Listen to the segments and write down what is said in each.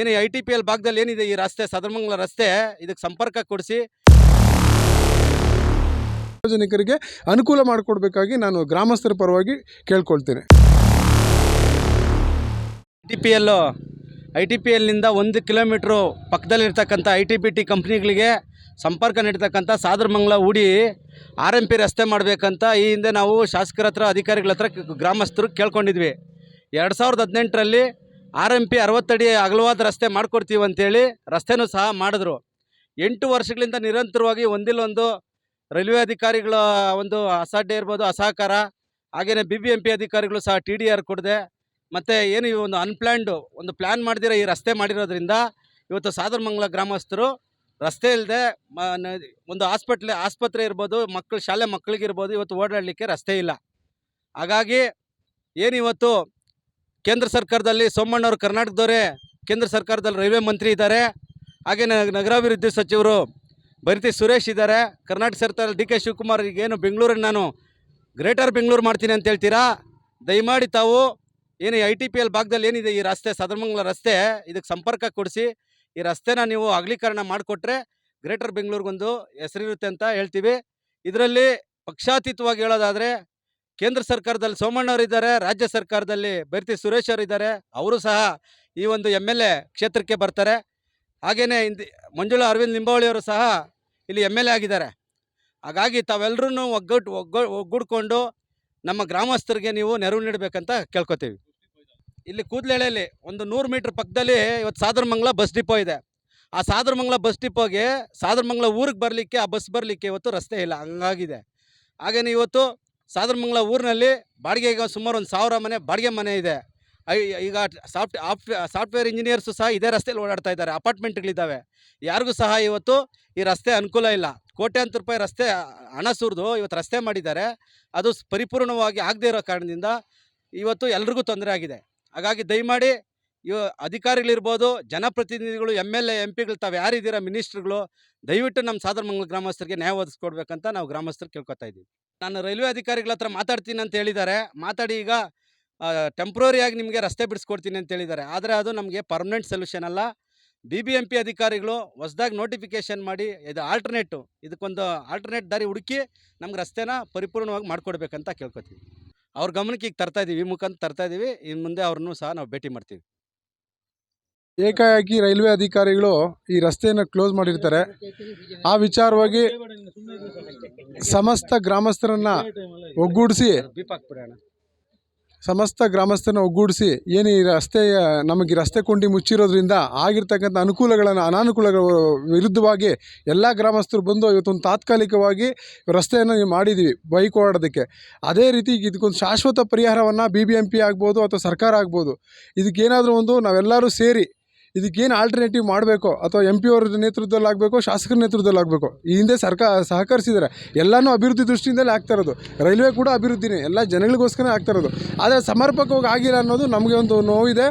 ಏನು I T P L ಭಾಗದಲ್ಲಿ ಏನಿದೆ ಈ ರಸ್ತೆ ಸದರಮಂಗಲ ರಸ್ತೆ ಇದಕ್ಕೆ ಸಂಪರ್ಕ ಕೊಡಿಸಿ. ಸಾರ್ವಜನಿಕರಿಗೆ ಅನುಕೂಲ ಮಾಡಿಕೊಡ್ಬೇಕಾಗಿ ನಾನು ಗ್ರಾಮಸ್ಥರ ಪರವಾಗಿ ಕೇಳ್ಕೊಳ್ತೇನೆ. I T P L I T P ಎಲ್ನಿಂದ ಒಂದು ಕಿಲೋಮೀಟ್ರು ಪಕ್ಕದಲ್ಲಿರ್ತಕ್ಕಂಥ ಐ ಟಿ ಪಿ ಟಿ ಕಂಪ್ನಿಗಳಿಗೆ ಸಂಪರ್ಕ ನೀಡ್ತಕ್ಕಂಥ ಸಾದರಮಂಗಲ ಹೂಡಿ ಆರ್ ಎಂ ಪಿ ರಸ್ತೆ ಮಾಡಬೇಕಂತ ಈ ಹಿಂದೆ ನಾವು ಶಾಸಕರ ಹತ್ರ ಅಧಿಕಾರಿಗಳ ಹತ್ರ ಗ್ರಾಮಸ್ಥರು ಕೇಳ್ಕೊಂಡಿದ್ವಿ. ಎರಡು ಸಾವಿರದ ಹದಿನೆಂಟರಲ್ಲಿ ಆರ್ ಎಂ ಪಿ ಅರವತ್ತಡಿ ಅಗಲವಾದ ರಸ್ತೆ ಮಾಡಿಕೊಡ್ತೀವಿ ಅಂತೇಳಿ ರಸ್ತೆನೂ ಸಹ ಮಾಡಿದ್ರು. ಎಂಟು ವರ್ಷಗಳಿಂದ ನಿರಂತರವಾಗಿ ಒಂದಿಲ್ಲೊಂದು ರೈಲ್ವೆ ಅಧಿಕಾರಿಗಳ ಒಂದು ಅಸಾಢ್ಯ ಇರ್ಬೋದು, ಅಸಹಕಾರ ಹಾಗೆಯೇ ಬಿ ಬಿ ಎಂ ಪಿ ಅಧಿಕಾರಿಗಳು ಸಹ ಟಿ ಡಿ ಆರ್ ಕೊಡದೆ, ಮತ್ತು ಏನು ಈ ಒಂದು ಅನ್ಪ್ಲ್ಯಾಂಡು ಒಂದು ಪ್ಲ್ಯಾನ್ ಮಾಡ್ದಿರೋ ಈ ರಸ್ತೆ ಮಾಡಿರೋದ್ರಿಂದ ಇವತ್ತು ಸಾದರಮಂಗಲ ಗ್ರಾಮಸ್ಥರು ರಸ್ತೆ ಇಲ್ಲದೆ ಒಂದು ಹಾಸ್ಪಿಟ್ಲ್, ಆಸ್ಪತ್ರೆ ಇರ್ಬೋದು, ಮಕ್ಕಳು, ಶಾಲೆ ಮಕ್ಕಳಿಗಿರ್ಬೋದು, ಇವತ್ತು ಓಡಾಡಲಿಕ್ಕೆ ರಸ್ತೆ ಇಲ್ಲ. ಹಾಗಾಗಿ ಏನಿವತ್ತು ಕೇಂದ್ರ ಸರ್ಕಾರದಲ್ಲಿ ಸೋಮಣ್ಣವರು ಕರ್ನಾಟಕದವರೇ, ಕೇಂದ್ರ ಸರ್ಕಾರದಲ್ಲಿ ರೈಲ್ವೆ ಮಂತ್ರಿ ಇದ್ದಾರೆ. ಹಾಗೆ ನಗರಾಭಿವೃದ್ಧಿ ಸಚಿವರು ಬರಿತಿ ಸುರೇಶ್ ಇದ್ದಾರೆ. ಕರ್ನಾಟಕ ಸರ್ಕಾರದಲ್ಲಿ ಡಿ ಕೆ ಶಿವಕುಮಾರ್ ಈಗೇನು ಬೆಂಗಳೂರಿಗೆ ನಾನು ಗ್ರೇಟರ್ ಬೆಂಗಳೂರು ಮಾಡ್ತೀನಿ ಅಂತ ಹೇಳ್ತೀರಾ? ದಯಮಾಡಿ ತಾವು ಏನು ಐ ಟಿ ಪಿ ಎಲ್ ಭಾಗದಲ್ಲಿ ಏನಿದೆ ಈ ರಸ್ತೆ, ಸದರಮಂಗಲ ರಸ್ತೆ, ಇದಕ್ಕೆ ಸಂಪರ್ಕ ಕೊಡಿಸಿ. ಈ ರಸ್ತೆನ ನೀವು ಅಗಲೀಕರಣ ಮಾಡಿಕೊಟ್ರೆ ಗ್ರೇಟರ್ ಬೆಂಗಳೂರಿಗೊಂದು ಹೆಸರಿರುತ್ತೆ ಅಂತ ಹೇಳ್ತೀವಿ. ಇದರಲ್ಲಿ ಪಕ್ಷಾತೀತವಾಗಿ ಹೇಳೋದಾದರೆ ಕೇಂದ್ರ ಸರ್ಕಾರದಲ್ಲಿ ಸೋಮಣ್ಣವರಿದ್ದಾರೆ ರಾಜ್ಯ ಸರ್ಕಾರದಲ್ಲಿ ಬೈರ್ತಿ ಸುರೇಶ್ ಅವರು ಇದ್ದಾರೆ ಅವರು ಸಹ ಈ ಒಂದು ಎಂ ಎಲ್ ಎ ಕ್ಷೇತ್ರಕ್ಕೆ ಬರ್ತಾರೆ. ಹಾಗೆಯೇ ಹಿಂದಿ ಮಂಜುಳಾ ಅರವಿಂದ್ ನಿಂಬಾವಳಿಯವರು ಸಹ ಇಲ್ಲಿ ಎಂ ಎಲ್ ಎ ಆಗಿದ್ದಾರೆ. ಹಾಗಾಗಿ ತಾವೆಲ್ಲರೂ ಒಗ್ಗಟ್ಟು ಒಗ್ಗ, ಒಗ್ಗೂಡ್ಕೊಂಡು ನಮ್ಮ ಗ್ರಾಮಸ್ಥರಿಗೆ ನೀವು ನೆರವು ನೀಡಬೇಕಂತ ಕೇಳ್ಕೊತೀವಿ. ಇಲ್ಲಿ ಕೂದಲೆಳೆಯಲ್ಲಿ ಒಂದು ನೂರು ಮೀಟ್ರ್ ಪಕ್ಕದಲ್ಲಿ ಇವತ್ತು ಸಾದರಮಂಗ್ಲ ಬಸ್ ಡಿಪೋ ಇದೆ. ಆ ಸಾದರಮಂಗಲ ಬಸ್ ಡಿಪೋಗೆ ಸಾದರಮಂಗ್ಲ ಊರಿಗೆ ಬರಲಿಕ್ಕೆ, ಆ ಬಸ್ ಬರಲಿಕ್ಕೆ ಇವತ್ತು ರಸ್ತೆ ಇಲ್ಲ, ಹಂಗಾಗಿದೆ. ಹಾಗೆಯೇ ಇವತ್ತು ಸಾದರಮಂಗಲ ಊರಿನಲ್ಲಿ ಬಾಡಿಗೆಗೆ ಸುಮಾರು ಒಂದು ಸಾವಿರ ಮನೆ, ಬಾಡಿಗೆ ಮನೆ ಇದೆ. ಈಗ ಸಾಫ್ಟ್, ಆಫ್, ಸಾಫ್ಟ್ವೇರ್ ಇಂಜಿನಿಯರ್ಸು ಸಹ ಇದೇ ರಸ್ತೆಯಲ್ಲಿ ಓಡಾಡ್ತಾ ಇದ್ದಾರೆ. ಅಪಾರ್ಟ್ಮೆಂಟ್ಗಳಿದ್ದಾವೆ. ಯಾರಿಗೂ ಸಹ ಇವತ್ತು ಈ ರಸ್ತೆ ಅನುಕೂಲ ಇಲ್ಲ. ಕೋಟ್ಯಾಂತರ ರೂಪಾಯಿ ರಸ್ತೆ, ಹಣ ಸುರಿದು ಇವತ್ತು ರಸ್ತೆ ಮಾಡಿದ್ದಾರೆ. ಅದು ಪರಿಪೂರ್ಣವಾಗಿ ಆಗದೇ ಇರೋ ಕಾರಣದಿಂದ ಇವತ್ತು ಎಲ್ರಿಗೂ ತೊಂದರೆ ಆಗಿದೆ. ಹಾಗಾಗಿ ದಯಮಾಡಿ ಇವ, ಅಧಿಕಾರಿಗಳಿರ್ಬೋದು, ಜನಪ್ರತಿನಿಧಿಗಳು, ಎಂ ಎಲ್ ಎ, ಎಂ ಪಿಗಳು, ತಾವು ಯಾರಿದ್ದೀರಾ ಮಿನಿಸ್ಟ್ರುಗಳು, ದಯವಿಟ್ಟು ನಮ್ಮ ಸಾದರಮಂಗಲ ಗ್ರಾಮಸ್ಥರಿಗೆ ನ್ಯಾಯ ಒದಗಿಸ್ಕೊಡ್ಬೇಕಂತ ನಾವು ಗ್ರಾಮಸ್ಥರು ಕೇಳ್ಕೊತಾ ಇದ್ದೀವಿ. ನಾನು ರೈಲ್ವೆ ಅಧಿಕಾರಿಗಳ ಹತ್ರ ಮಾತಾಡ್ತೀನಿ ಅಂತ ಹೇಳಿದ್ದಾರೆ. ಮಾತಾಡಿ ಈಗ ಟೆಂಪ್ರರಿಯಾಗಿ ನಿಮಗೆ ರಸ್ತೆ ಬಿಡಿಸ್ಕೊಡ್ತೀನಿ ಅಂತ ಹೇಳಿದ್ದಾರೆ. ಆದರೆ ಅದು ನಮಗೆ ಪರ್ಮನೆಂಟ್ ಸೊಲ್ಯೂಷನ್ ಅಲ್ಲ. ಬಿ ಬಿ ಎಂ ಪಿ ಅಧಿಕಾರಿಗಳು ಹೊಸ್ದಾಗಿ ನೋಟಿಫಿಕೇಷನ್ ಮಾಡಿ, ಇದು ಆಲ್ಟರ್ನೇಟು ಇದಕ್ಕೊಂದು ಆಲ್ಟರ್ನೇಟ್ ದಾರಿ ಹುಡುಕಿ ನಮ್ಗೆ ರಸ್ತೆನ ಪರಿಪೂರ್ಣವಾಗಿ ಮಾಡಿಕೊಡ್ಬೇಕಂತ ಕೇಳ್ಕೊತೀವಿ. ಅವ್ರ ಗಮನಕ್ಕೆ ಈಗ ತರ್ತಾ ಇದ್ದೀವಿ ಈ ಮುಖಾಂತರ ತರ್ತಾ ಇದ್ದೀವಿ ಇನ್ನು ಮುಂದೆ ಅವ್ರನ್ನೂ ಸಹ ನಾವು ಭೇಟಿ ಮಾಡ್ತೀವಿ. ಏಕಾಏಕಿ ರೈಲ್ವೆ ಅಧಿಕಾರಿಗಳು ಈ ರಸ್ತೆಯನ್ನು ಕ್ಲೋಸ್ ಮಾಡಿರ್ತಾರೆ. ಆ ವಿಚಾರವಾಗಿ ಸಮಸ್ತ ಗ್ರಾಮಸ್ಥರನ್ನ ಒಗ್ಗೂಡಿಸಿ ಸಮಸ್ತ ಗ್ರಾಮಸ್ಥರನ್ನ ಒಗ್ಗೂಡಿಸಿ ಏನು ಈ ರಸ್ತೆಯ ನಮಗೆ ರಸ್ತೆ ಕೊಂಡಿ ಮುಚ್ಚಿರೋದ್ರಿಂದ ಆಗಿರ್ತಕ್ಕಂಥ ಅನುಕೂಲಗಳನ್ನು, ಅನಾನುಕೂಲಗಳ ವಿರುದ್ಧವಾಗಿ ಎಲ್ಲ ಗ್ರಾಮಸ್ಥರು ಬಂದು ಇವತ್ತೊಂದು ತಾತ್ಕಾಲಿಕವಾಗಿ ರಸ್ತೆಯನ್ನು ಮಾಡಿದ್ದೀವಿ ಬೈಕ್ ಓಡೋದಕ್ಕೆ ಅದೇ ರೀತಿ ಇದಕ್ಕೊಂದು ಶಾಶ್ವತ ಪರಿಹಾರವನ್ನು ಬಿ ಬಿ ಎಂ ಪಿ ಆಗ್ಬೋದು ಅಥವಾ ಸರ್ಕಾರ ಆಗ್ಬೋದು. ಇದಕ್ಕೇನಾದರೂ ಒಂದು ನಾವೆಲ್ಲರೂ ಸೇರಿ ಇದಕ್ಕೇನು ಆಲ್ಟರ್ನೇಟಿವ್ ಮಾಡಬೇಕು ಅಥವಾ ಎಂ ಪಿ ಅವ್ರ ನೇತೃತ್ವದಲ್ಲಿ ಆಗಬೇಕು, ಶಾಸಕರ ನೇತೃತ್ವದಲ್ಲಿ ಆಗಬೇಕು, ಈ ಹಿಂದೆ ಸರ್ಕಾರ ಸಹಕರಿಸಿದ್ದಾರೆ. ಎಲ್ಲನೂ ಅಭಿವೃದ್ಧಿ ದೃಷ್ಟಿಯಿಂದಲೇ ಆಗ್ತಾ ಇರೋದು. ರೈಲ್ವೆ ಕೂಡ ಅಭಿವೃದ್ಧಿನೇ, ಎಲ್ಲ ಜನಗಳಿಗೋಸ್ಕರ ಆಗ್ತಾ ಇರೋದು. ಆದರೆ ಸಮರ್ಪಕವಾಗಿ ಆಗಿಲ್ಲ ಅನ್ನೋದು ನಮಗೆ ಒಂದು ನೋವಿದೆ.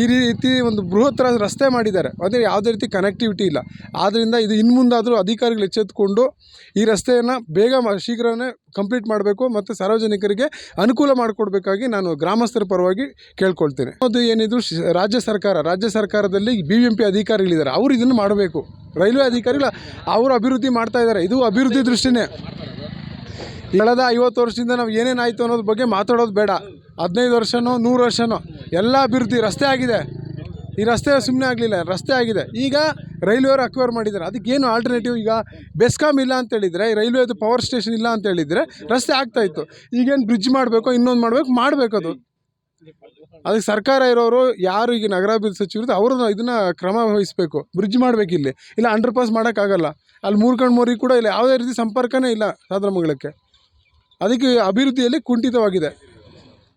ಈ ರೀತಿ ಒಂದು ಬೃಹತ್ ರಸ್ತೆ ಮಾಡಿದ್ದಾರೆ. ಅಂದರೆ ಯಾವುದೇ ರೀತಿ ಕನೆಕ್ಟಿವಿಟಿ ಇಲ್ಲ. ಆದ್ದರಿಂದ ಇದು ಇನ್ನು ಮುಂದಾದರೂ ಅಧಿಕಾರಿಗಳು ಎಚ್ಚೆತ್ತುಕೊಂಡು ಈ ರಸ್ತೆಯನ್ನು ಬೇಗ ಶೀಘ್ರವೇ ಕಂಪ್ಲೀಟ್ ಮಾಡಬೇಕು ಮತ್ತು ಸಾರ್ವಜನಿಕರಿಗೆ ಅನುಕೂಲ ಮಾಡಿಕೊಡ್ಬೇಕಾಗಿ ನಾನು ಗ್ರಾಮಸ್ಥರ ಪರವಾಗಿ ಕೇಳ್ಕೊಳ್ತೇನೆ. ಅದು ಏನಿದ್ರು ರಾಜ್ಯ ಸರ್ಕಾರ, ರಾಜ್ಯ ಸರ್ಕಾರದಲ್ಲಿ ಬಿ ಎಂ ಪಿ ಅಧಿಕಾರಿಗಳಿದ್ದಾರೆ. ಅವರು ಇದನ್ನು ಮಾಡಬೇಕು. ರೈಲ್ವೆ ಅಧಿಕಾರಿಗಳು ಅವರು ಅಭಿವೃದ್ಧಿ ಮಾಡ್ತಾ ಇದ್ದಾರೆ. ಇದು ಅಭಿವೃದ್ಧಿ ದೃಷ್ಟಿನೇ. ಕಳೆದ ಐವತ್ತು ವರ್ಷದಿಂದ ನಾವು ಏನೇನಾಯಿತು ಅನ್ನೋದ್ರ ಬಗ್ಗೆ ಮಾತಾಡೋದು ಬೇಡ. ಹದಿನೈದು ವರ್ಷನೋ, ನೂರು ವರ್ಷನೋ, ಎಲ್ಲ ಅಭಿವೃದ್ಧಿ ರಸ್ತೆ ಆಗಿದೆ. ಈ ರಸ್ತೆ ಸುಮ್ಮನೆ ಆಗಲಿಲ್ಲ, ರಸ್ತೆ ಆಗಿದೆ. ಈಗ ರೈಲ್ವೆಯವರು ಅಕ್ವೈರ್ ಮಾಡಿದ್ದಾರೆ. ಅದಕ್ಕೇನು ಆಲ್ಟರ್ನೇಟಿವ್ ಈಗ ಬೆಸ್ಕಾಮ್ ಇಲ್ಲ ಅಂತ ಹೇಳಿದರೆ ರೈಲ್ವೆದು ಪವರ್ ಸ್ಟೇಷನ್ ಇಲ್ಲ ಅಂತ ಹೇಳಿದರೆ ರಸ್ತೆ ಆಗ್ತಾಯಿತ್ತು ಈಗೇನು ಬ್ರಿಡ್ಜ್ ಮಾಡಬೇಕು, ಇನ್ನೊಂದು ಮಾಡಬೇಕು? ಮಾಡಬೇಕು ಅದು ಅದಕ್ಕೆ ಸರ್ಕಾರ ಇರೋರು ಯಾರು ಈಗ ನಗರಾಭಿವೃದ್ಧಿ ಸಚಿವರು ಅವರು ಇದನ್ನು ಕ್ರಮ ವಹಿಸಬೇಕು ಬ್ರಿಡ್ಜ್ ಮಾಡಬೇಕು ಇಲ್ಲಿ. ಇಲ್ಲ ಅಂಡರ್ ಪಾಸ್ ಮಾಡೋಕ್ಕಾಗಲ್ಲ. ಅಲ್ಲಿ ಮೂರ್ಕಂಡು ಮೂರಿಗೆ ಕೂಡ ಇಲ್ಲ, ಯಾವುದೇ ರೀತಿ ಸಂಪರ್ಕನೇ ಇಲ್ಲ ಸಾದರಮಂಗಲಕ್ಕೆ ಅದಕ್ಕೆ ಅಭಿವೃದ್ಧಿಯಲ್ಲಿ ಕುಂಠಿತವಾಗಿದೆ.